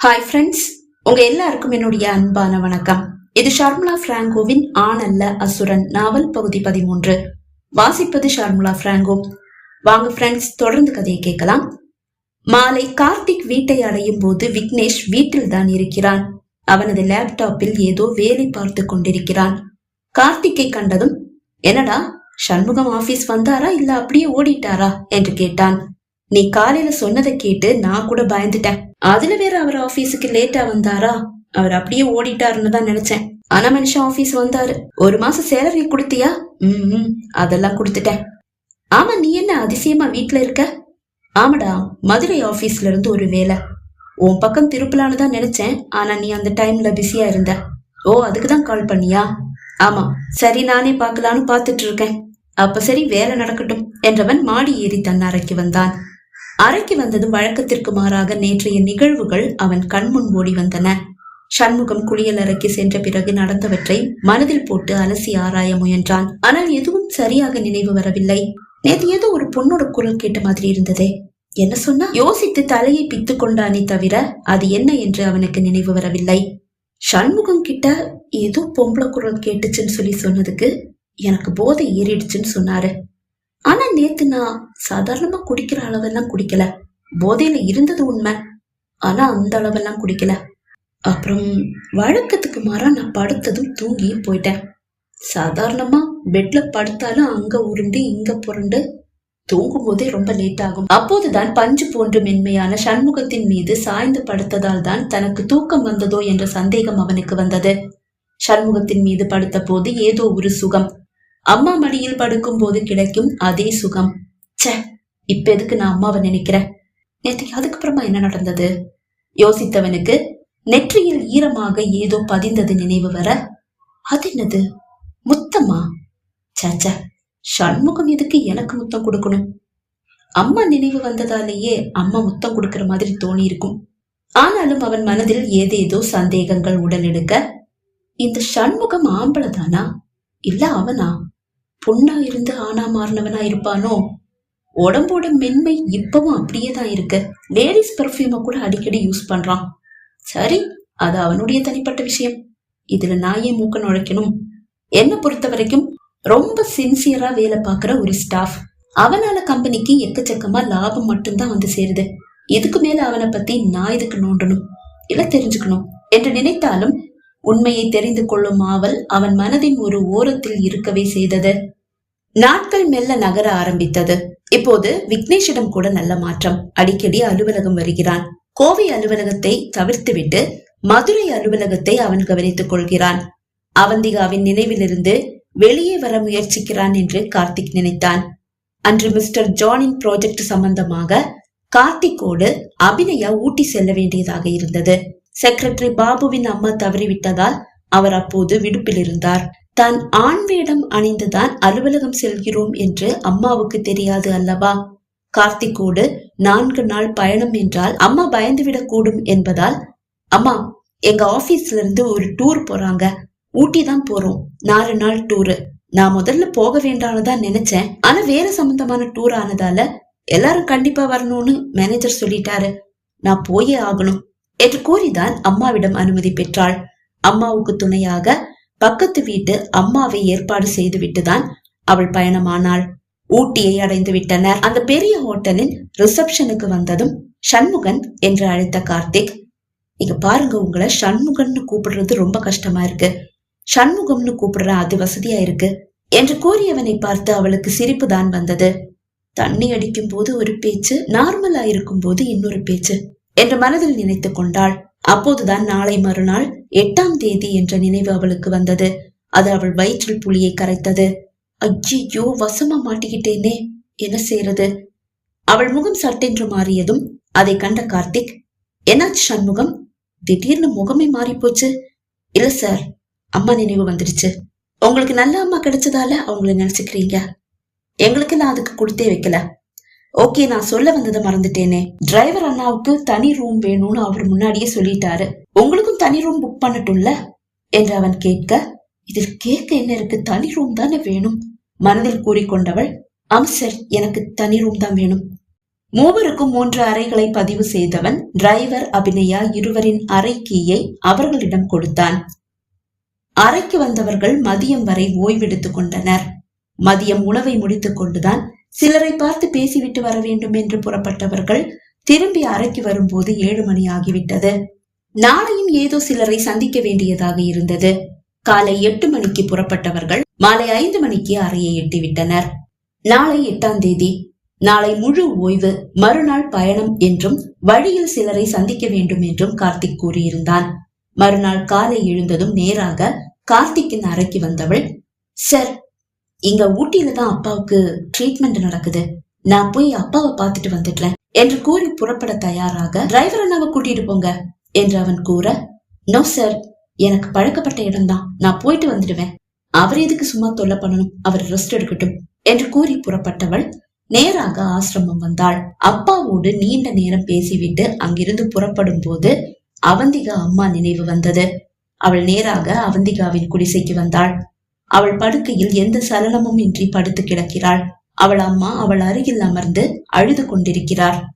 Hi friends உங்க எல்லாருக்கும் என்னுடைய அன்பான வணக்கம். இது ஷர்முலா பிராங்கோவின் ஆனல்ல அசுரன் நாவல் பகுதி பதிமூன்று. வாசிப்பது ஷர்முலா பிராங்கோ. வாங்க ஃப்ரெண்ட்ஸ் தொடர்ந்து கதையை கேட்கலாம். மாலை கார்த்திக் வீட்டை அடையும் போது விக்னேஷ் வீட்டில் தான் இருக்கிறான். அவனது லேப்டாப்பில் ஏதோ வேலை பார்த்து கொண்டிருக்கிறான். கார்த்திக்கை கண்டதும் என்னடா சண்முகம் ஆபீஸ் வந்தாரா இல்ல அப்படியே ஓடிட்டாரா? என்று கேட்டான். நீ காலையில சொன்னதை கேட்டு நான் கூட பயந்துட்டேன். அதுல வேற அவர் ஆபீஸுக்கு லேட்டா வந்தாரா? அவர் அப்படியே ஓடிட்டாருன்னு தான் நினைச்சேன். ஆனா மனுஷன் ஆபீஸ் வந்தாரு. ஒரு மாசம் சேலரி கொடுத்தியா? ம் அதெல்லாம் கொடுத்துட்டேன். ஆமா நீ என்ன அதிசயமா வீட்டுல இருக்க? ஆமாடா மதுரை ஆபீஸ்ல இருந்து ஒரு வேலை உன் பக்கம் திருப்பலான்னு தான் நினைச்சேன். ஆனா நீ அந்த டைம்ல பிஸியா இருந்த. ஓ அதுக்கு தான் கால் பண்ணியா? ஆமா சரி நானே பார்க்கலான்னு பார்த்துட்டு இருக்கேன். அப்ப சரி வேலை நடக்கட்டும் என்றவன் மாடி ஏறி தன் அறைக்கு வந்தான். அறைக்கு வந்ததும் வழக்கத்திற்கு மாறாக நேற்றைய நிகழ்வுகள் அவன் கண்முன் ஓடி வந்தன. சண்முகம் குளியல் அறைக்கு சென்ற பிறகு நடந்தவற்றை மனதில் போட்டு அலசி ஆராய முயன்றான். ஆனால் எதுவும் சரியாக நினைவு வரவில்லை. நேற்று ஏதோ ஒரு பொண்ணோட குரல் கேட்ட மாதிரி இருந்ததே. என்ன சொன்னா? யோசித்து தலையை பித்து கொண்டானே தவிர அது என்ன என்று அவனுக்கு நினைவு வரவில்லை. சண்முகம் கிட்ட ஏதோ பொம்பளை குரல் கேட்டுச்சுன்னு சொல்லி சொன்னதுக்கு எனக்கு போதை ஏறிடுச்சுன்னு சொன்னாரு. ஆனா நேத்து நான் சாதாரணமா குடிக்கிற அளவெல்லாம் குடிக்கல. போதையில இருந்தது உண்மை. ஆனா அந்த அளவெல்லாம் குடிக்கல. அப்புறம் வழக்கத்துக்கு மாறா நான் படுத்ததும் தூங்கியும் போயிட்டேன். சாதாரணமா பெட்ல படுத்தாலும் அங்க உருண்டு இங்க புரண்டு தூங்கும் போதே ரொம்ப லேட் ஆகும். அப்போதுதான் பஞ்சு போன்று மென்மையான சண்முகத்தின் மீது சாய்ந்து படுத்ததால் தான் தனக்கு தூக்கம் வந்ததோ என்ற சந்தேகம் அவனுக்கு வந்தது. சண்முகத்தின் மீது படுத்த போது ஏதோ ஒரு சுகம் அம்மா மடியில் படுக்கும் போது கிடைக்கும் அதே சுகம். ச்சே இப்ப எதுக்கு நான் அம்மாவை நினைக்கிறேன் நேற்று அதுக்கப்புறமா என்ன நடந்தது? யோசித்தவனுக்கு நெற்றியில் ஈரமாக ஏதோ பதிந்தது நினைவு வர அது என்னது? முத்தம்மா சச்ச சண்முகம் எதுக்கு எனக்கு முத்தம் கொடுக்கணும்? அம்மா நினைவு வந்ததாலேயே அம்மா முத்தம் கொடுக்கிற மாதிரி தோணி இருக்கும் ஆனாலும் அவன் மனதில் ஏதேதோ சந்தேகங்கள் உடலெடுக்க இந்த சண்முகம் ஆம்பளை தானா இல்ல அவனா? பொண்ணா இருந்து ஆனா மாறினவனா இருப்பானோ? உடம்போட மென்மை இப்பவும் அப்படியே தான் இருக்கு. லேடிஸ் பெர்ஃப்யூமை கூட அடிக்கடி யூஸ் பண்றான். சரி அது அவனுடைய தனிப்பட்ட விஷயம். இதுல நான் ஏன் மூக்க நுழைக்கணும். என்னை பொறுத்த வரைக்கும் ரொம்ப சின்சியரா வேலை பார்க்குற ஒரு ஸ்டாஃப் அவனால கம்பெனிக்கு எக்கச்சக்கமா லாபம் மட்டும்தான் வந்து சேருது. இதுக்கு மேல அவனை பத்தி நான் இதுக்கு நோண்டணும்? இல்ல தெரிஞ்சுக்கணும். என்று நினைத்தாலும் உண்மையை தெரிந்து கொள்ளும் ஆவல் அவன் மனதின் ஒரு ஓரத்தில் இருக்கவே செய்தது. நாட்கள் மெல்ல நகர ஆரம்பித்தது. இப்போது விக்னேஷிடம் கூட நல்ல மாற்றம். அடிக்கடி அலுவலகம் வருகிறான். கோவை அலுவலகத்தை தவிர்த்துவிட்டு மதுரை அலுவலகத்தை அவன் கவனித்துக் கொள்கிறான். அவந்திகாவின் நினைவிலிருந்து வெளியே வர முயற்சிக்கிறான் என்று கார்த்திக் நினைத்தான். அன்று மிஸ்டர் ஜானின் ப்ராஜெக்ட் சம்பந்தமாக கார்த்திக்கோடு அபிநயா ஊட்டி செல்ல வேண்டியதாக இருந்தது. செக்ரட்டரி பாபுவின் அம்மா தவறிவிட்டதால் அவர் அப்போது விடுப்பில் இருந்தார். தான் ஆண் வேடம் அணிந்துதான் அலுவலகம் செல்கிறோம் என்று அம்மாவுக்கு தெரியாது அல்லவா? கார்த்திக்கோடு நான்கு நாள் பயணம் என்றால் அம்மா பயந்துவிடக் கூடும் என்பதால் அம்மா எங்க ஆபீஸ்ல இருந்து ஒரு டூர் போறாங்க. ஊட்டி தான் போறோம். நாலு நாள் டூரு. நான் முதல்ல போக வேண்டாம்னுதான் நினைச்சேன். ஆனா வேற சம்பந்தமான டூர் ஆனதால எல்லாரும் கண்டிப்பா வரணும்னு மேனேஜர் சொல்லிட்டாரு. நான் போயே ஆகணும். என்று கூறிதான் அம்மாவிடம் அனுமதி பெற்றாள். அம்மாவுக்கு துணையாக பக்கத்து வீட்டு அம்மாவை ஏற்பாடு செய்து விட்டுதான் அவள் பயணமானாள். ஊட்டியை அடைந்து விட்டனர். அந்த பெரிய ஹோட்டலின் ரிசப்ஷனுக்கு வந்ததும் சண்முகன் என்று அழைத்த கார்த்திக் இங்க பாருங்க உங்களை சண்முகன்னு கூப்பிடுறது ரொம்ப கஷ்டமா இருக்கு. சண்முகம்னு கூப்பிடுற அது வசதியா இருக்கு என்று கூறியவனை பார்த்து அவளுக்கு சிரிப்பு தான் வந்தது. தண்ணி அடிக்கும் போது ஒரு பேச்சு நார்மலா இருக்கும் போது இன்னொரு பேச்சு என்று மனதில் நினைத்து கொண்டாள். அப்போதுதான் நாளை மறுநாள் எட்டாம் தேதி என்ற நினைவு அவளுக்கு வந்தது. அது அவள் வயிற்றில் புலியை கரைத்தது. ஐயோ வசமா மாட்டிக்கிட்டேனே. என்ன செய்யறது? அவள் முகம் சட்டென்று மாறியதும் அதை கண்ட கார்த்திக் என்னாச்சு சண்முகம்? திடீர்னு முகமே மாறி போச்சு இல்ல சார் அம்மா நினைவு வந்துடுச்சு. உங்களுக்கு நல்ல அம்மா கிடைச்சதால அவங்கள நினைச்சுக்கிறீங்க. எங்களுக்கு நான் அதுக்கு கொடுத்தே வைக்கல. ஓகே நான் சொல்ல வந்ததை மறந்துட்டேனே. டிரைவர் அண்ணாவுக்கு தனி ரூம் வேணும்னு அவர் முன்னாடியே சொல்லிட்டாரு. உங்களுக்கும் தனி ரூம் புக் பண்ணட்டும்ல? என்று அவன் கேட்க இதில் கேட்க என்ன இருக்கு? தனி ரூம் தானே வேணும். மனதில் கூறிக்கொண்டவள் ஆம் சார் எனக்கு தனி ரூம் தான் வேணும். மூவருக்கும் மூன்று அறைகளை பதிவு செய்தவன் டிரைவர் அபிநயா இருவரின் அறை கீயை அவர்களிடம் கொடுத்தான். அறைக்கு வந்தவர்கள் மதியம் வரை ஓய்வெடுத்துக் கொண்டனர். மதியம் உணவை முடித்துக் கொண்டுதான் சிலரை பார்த்து பேசிவிட்டு வர வேண்டும் என்று புறப்பட்டவர்கள் திரும்பி அறைக்கு வரும்போது ஏழு மணி ஆகிவிட்டது. நாளையும் ஏதோ சிலரை சந்திக்க வேண்டியதாக இருந்தது. காலை எட்டு மணிக்கு புறப்பட்டவர்கள் மாலை ஐந்து மணிக்கு அறையை எட்டிவிட்டனர். நாளை எட்டாம் தேதி. நாளை முழு ஓய்வு மறுநாள் பயணம் என்றும் வழியில் சிலரை சந்திக்க வேண்டும் என்றும் கார்த்திக் கூறியிருந்தான். மறுநாள் காலை எழுந்ததும் நேராக கார்த்திக்கின் அறைக்கு வந்தவள் சார் இங்க ஊட்டியில தான் அப்பாவுக்கு ட்ரீட்மெண்ட் நடக்குது. நான் போய் அப்பாவை பார்த்துட்டு வந்துட்டேன் என்று கூறி புறப்பட தயாராக டிரைவர் அண்ணாவை கூட்டிட்டு போங்க என்று அவன் கூற நோ சார் எனக்கு பழக்கப்பட்ட இடம்தான். நான் போயிட்டு வந்துடுவேன். அவர் எதுக்கு சும்மா தொல்லை பண்ணணும்? அவர் ரெஸ்ட் எடுக்கட்டும். என்று கூறி புறப்பட்டவள் நேராக ஆசிரமம் வந்தாள். அப்பாவோடு நீண்ட நேரம் பேசிவிட்டு அங்கிருந்து புறப்படும் போது அவந்திகா அம்மா நினைவு வந்தது. அவள் நேராக அவந்திகாவின் குடிசைக்கு வந்தாள். அவள் படுக்கையில் எந்த சலனமும் இன்றி படுத்து கிடக்கிறாள். அவள் அம்மா அவள் அருகில் அமர்ந்து அழுது கொண்டிருக்கிறார்.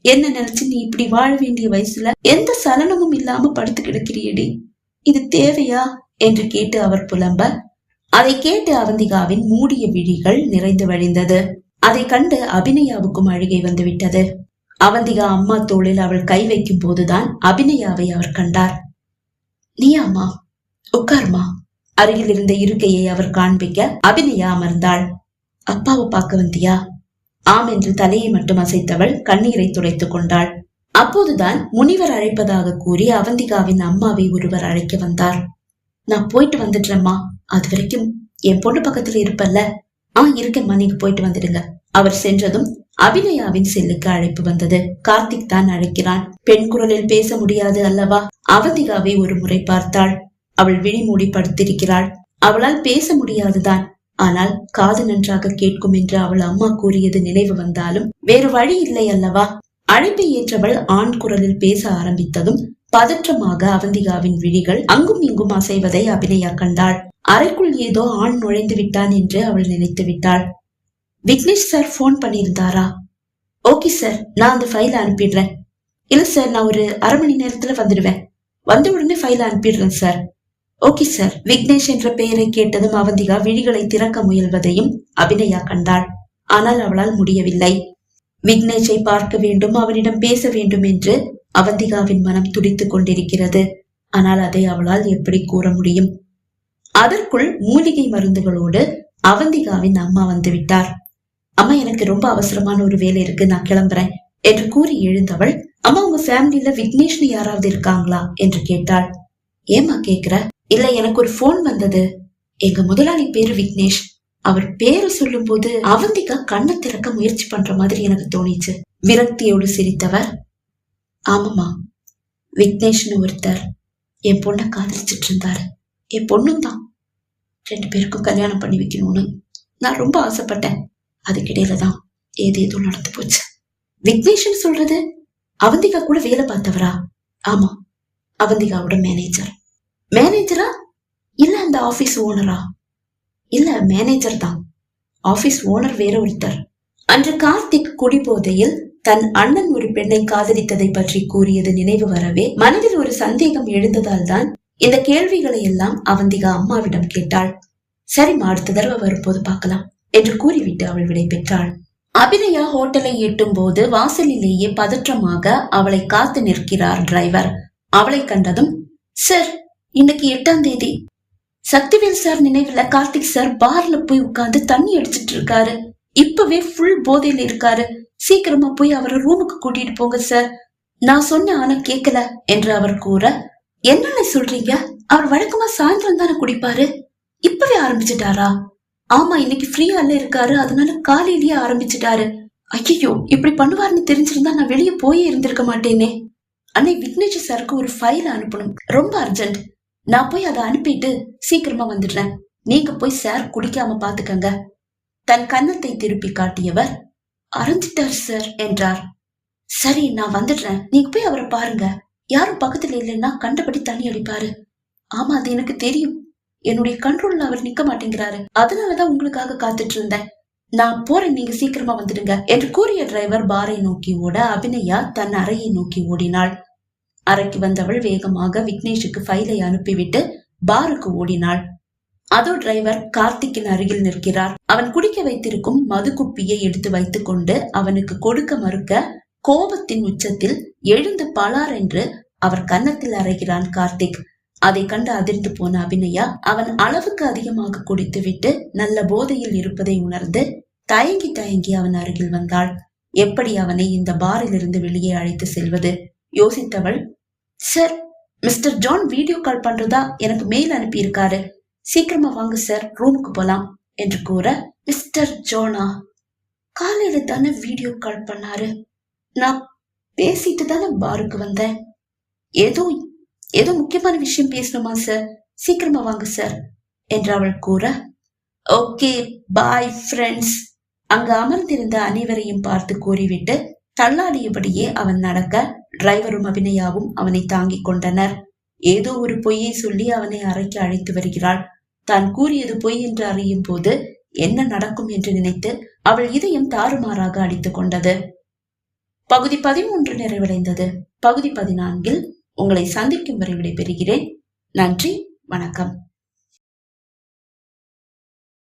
என்ன நினைச்சு நீ இப்படி வாழ வேண்டிய வயசுல எந்த சலனமும் இல்லாம படுத்து கிடக்கிறியடி? இது தேவையா? என்று கேட்டு அவர் புலம்ப. அதை கேட்டு அவந்திகாவின் மூடிய விழிகள் நிறைந்து வழிந்தது. அதை கண்டு அபிநயாவுக்கும் அழுகை வந்துவிட்டது. அவந்திகா அம்மா தோளில் அவள் கை வைக்கும் போதுதான் அபிநயாவை அவர் கண்டார். நீயாமா உட்கார்மா. அருகில் இருந்த இருக்கையை அவர் காண்பிக்க அபிநயா அமர்ந்தாள். அப்பாவை பார்க்க வந்தியா? ஆம் என்று தலையை மட்டும் அசைத்தவள் கண்ணீரை துடைத்துக் கொண்டாள். அப்போதுதான் முனிவர் அழைப்பதாக கூறி அவந்திகாவின் அம்மாவை ஒருவர் அழைக்க வந்தார். நான் போயிட்டு வந்துடுறேம்மா. அது வரைக்கும் என் பொண்ணு பக்கத்துல இருப்பல்ல. ஆ இருக்கேம்மா நீங்க போயிட்டு வந்துடுங்க. அவர் சென்றதும் அபிநயாவின் செல்லுக்கு அழைப்பு வந்தது. கார்த்திக் தான் அழைக்கிறான். பெண் குரலில் பேச முடியாது அல்லவா? அவந்திகாவை ஒரு முறை பார்த்தாள். அவள் விழி மூடி படுத்திருக்கிறாள். அவளால் பேச முடியாதுதான். ஆனால் காது நன்றாக கேட்கும் என்று அவள் அம்மா கூறியது நினைவு வந்தாலும் வேறு வழி இல்லை அல்லவா? அழைப்பை ஏற்றவள் ஆண் குரலில் பேச ஆரம்பித்ததும் பதற்றமாக அவந்திகாவின் விழிகள் அங்கும் இங்கும் அசைவதை அபிநயா கண்டாள். அறைக்குள் ஏதோ ஆண் நுழைந்து விட்டான் என்று அவள் நினைத்து விட்டாள். விக்னேஷ் சார் போன் பண்ணியிருந்தாரா? ஓகே சார் நான் அந்த ஃபைல அனுப்பிடுறேன். இல்ல சார் நான் ஒரு அரை மணி நேரத்துல வந்துடுவேன். வந்த உடனே ஃபைல அனுப்பிடுறேன் சார். Okay sir. விக்னேஷ் என்ற பெயரை கேட்டதும் அவந்திகா விழிகளை திறக்க முயல்வதையும் அபிநயா கண்டாள். ஆனால் அவளால் முடியவில்லை. விக்னேஷை பார்க்க வேண்டும் அவனிடம் பேச வேண்டும் என்று அவந்திகாவின் மனம் துடித்துக் கொண்டிருக்கிறது. ஆனால் அதை அவளால் எப்படி கூற முடியும்? அதற்குள் மூலிகை மருந்துகளோடு அவந்திகாவின் அம்மா வந்து விட்டார். அம்மா எனக்கு ரொம்ப அவசரமான ஒரு வேலை இருக்கு. நான் கிளம்புறேன் என்று கூறி எழுந்தவள் அம்மா உங்க ஃபேமிலியில விக்னேஷ்னு யாராவது இருக்காங்களா? என்று கேட்டாள். ஏமா கேக்குற? இல்ல எனக்கு ஒரு போன் வந்தது. எங்க முதலாளி பேரு விக்னேஷ். அவர் பேரு சொல்லும் போது அவந்திகா கண்ணை திறக்க முயற்சி பண்ற மாதிரி எனக்கு தோணிச்சு. விரக்தியோடு சிரித்தவர் ஆமாமா விக்னேஷ்னு ஒருத்தர் என் பொண்ணை காதலிச்சிட்டு இருந்தாரு. என் பொண்ணும் தான். ரெண்டு பேருக்கும் கல்யாணம் பண்ணி வைக்கணும்னு நான் ரொம்ப ஆசைப்பட்டேன். அதுக்கிடையில தான் ஏதேதோ நடந்து போச்சு. விக்னேஷ்னு சொல்றது அவந்திகா கூட வேலை பார்த்தவரா? ஆமா அவந்திகாவோட மேனேஜர் மேனேஜரா இல்ல அந்த ஆபீஸ் ஓனரா இல்ல மேனேஜர் தான். ஆபீஸ் ஓனர் வேற ஒருத்தர். அன்று கார்த்திக் குடிபோதையில் தன் அண்ணன் ஒரு பெண்ணை காதலித்ததை பற்றி கூறியது நினைவு வரவே மனதில் ஒரு சந்தேகம் எழுந்ததால் தான் இந்த கேள்விகளை எல்லாம் அவந்திகா அம்மாவிடம் கேட்டாள். சரிம்மா அடுத்த தடவை வரும்போது பார்க்கலாம் என்று கூறிவிட்டு அவள் விடை பெற்றாள். அபிநயா ஹோட்டலை எட்டும் போது வாசலிலேயே பதற்றமாக அவளை காத்து நிற்கிறார் டிரைவர் அவளை கண்டதும் சார் இன்னைக்கு எட்டாம் தேதி. சக்திவேல் சார் நினைவுல கார்த்திக் சார் பார்ல போய் உட்கார்ந்து தண்ணி அடிச்சிட்டு இருக்காரு. இப்பவே ஃபுல் போதையில இருக்காரு. சீக்கிரமா போய் அவரை ரூமுக்கு கூட்டிட்டு போங்க சார் நான் சொன்ன ஆனா கேக்கல என்று அவர் கூற என்னன்னு சொல்றீங்க? அவர் வழக்கமா சாயந்தரம் தானே குடிப்பாரு? இப்பவே ஆரம்பிச்சிட்டாரா? ஆமா இன்னைக்கு ஃப்ரீயா இல்ல இருக்காரு. அதனால காலையிலேயே ஆரம்பிச்சிட்டாரு. ஐயோ இப்படி பண்ணுவாருன்னு தெரிஞ்சிருந்தா நான் வெளியே போயே இருந்திருக்க மாட்டேனே. அன்னை விக்னேஷ் சாருக்கு ஒரு ஃபைல் அனுப்பணும். ரொம்ப அர்ஜென்ட் நான் போய் அதை அனுப்பிட்டு சீக்கிரமா வந்துடுறேன். நீங்க போய் சார் குடிக்காம பாத்துக்கங்க. தன் கன்னத்தை திருப்பி காட்டியவர் அரைஞ்சிட்டார் சார் என்றார். சரி நான் வந்துடுறேன். நீங்க போய் அவரை பாருங்க. யாரும் பக்கத்துல இல்லைன்னா கண்டபடி தண்ணி அடிப்பாரு. ஆமா அது எனக்கு தெரியும். என்னுடைய கண்ட்ரோல்ல அவர் நிக்க மாட்டேங்கிறாரு. அதனாலதான் உங்களுக்காக காத்துட்டு இருந்தேன். நான் போறேன் நீங்க சீக்கிரமா வந்துடுங்க என்று கூறிய டிரைவர் பாரை நோக்கி ஓட அபிநயா தன் அறையை நோக்கி ஓடினாள். அறைக்கு வந்தவள் வேகமாக விக்னேஷுக்கு ஃபைலை அனுப்பிவிட்டு பாருக்கு ஓடினாள். அதோ டிரைவர் கார்த்திக்கின் அருகில் நிற்கிறார். அவன் குடிக்க வைத்திருக்கும் மது குப்பியை எடுத்து வைத்துக் கொண்டு அவனுக்கு கொடுக்க மறுக்க கோபத்தின் உச்சத்தில் எழுந்து பலார் என்று அவர் கன்னத்தில் அறைகிறான் கார்த்திக். அதை கண்டு அதிர்ந்து போன அபிநயா அவன் அளவுக்கு அதிகமாக குடித்துவிட்டு நல்ல போதையில் இருப்பதை உணர்ந்து தயங்கி தயங்கி அவன் அருகில் வந்தாள். எப்படி அவனை இந்த பாரிலிருந்து வெளியே அழைத்து செல்வது? யோசித்தவள் sir mister John video call பண்றதா எனக்கு மெயில் அனுப்பியிருக்காரு. சீக்கிரமா வாங்க சார் ரூமுக்கு போலாம் என்று கூற மிஸ்டர் ஜோனா காலையில தானே வீடியோ கால் பண்ணாரு. நான் பேசிட்டு தானே பாருக்கு வந்தேன். ஏதோ ஏதோ முக்கியமான விஷயம் பேசணுமா சார்? சீக்கிரமா வாங்க சார் என்று அவள் கூற ஓகே பாய் ஃப்ரெண்ட்ஸ் அங்கு அமர்ந்திருந்த அனைவரையும் பார்த்து கூறிவிட்டு தள்ளாடியபடியே அவன் நடக்க டிரைவரும் அபிநயாவும் அவனை தாங்கிக் கொண்டனர். ஏதோ ஒரு பொய்யை சொல்லி அவனை அறைக்கு அழைத்து வருகிறாள். தான் கூறியது பொய் என்று அறியும் போது என்ன நடக்கும் என்று நினைத்து அவள் இதயம் தாறுமாறாக அடித்துக் கொண்டது. பகுதி பதிமூன்று நிறைவடைந்தது. பகுதி பதினான்கில் உங்களை சந்திக்கும் வரை விடைபெறுகிறேன். நன்றி வணக்கம்.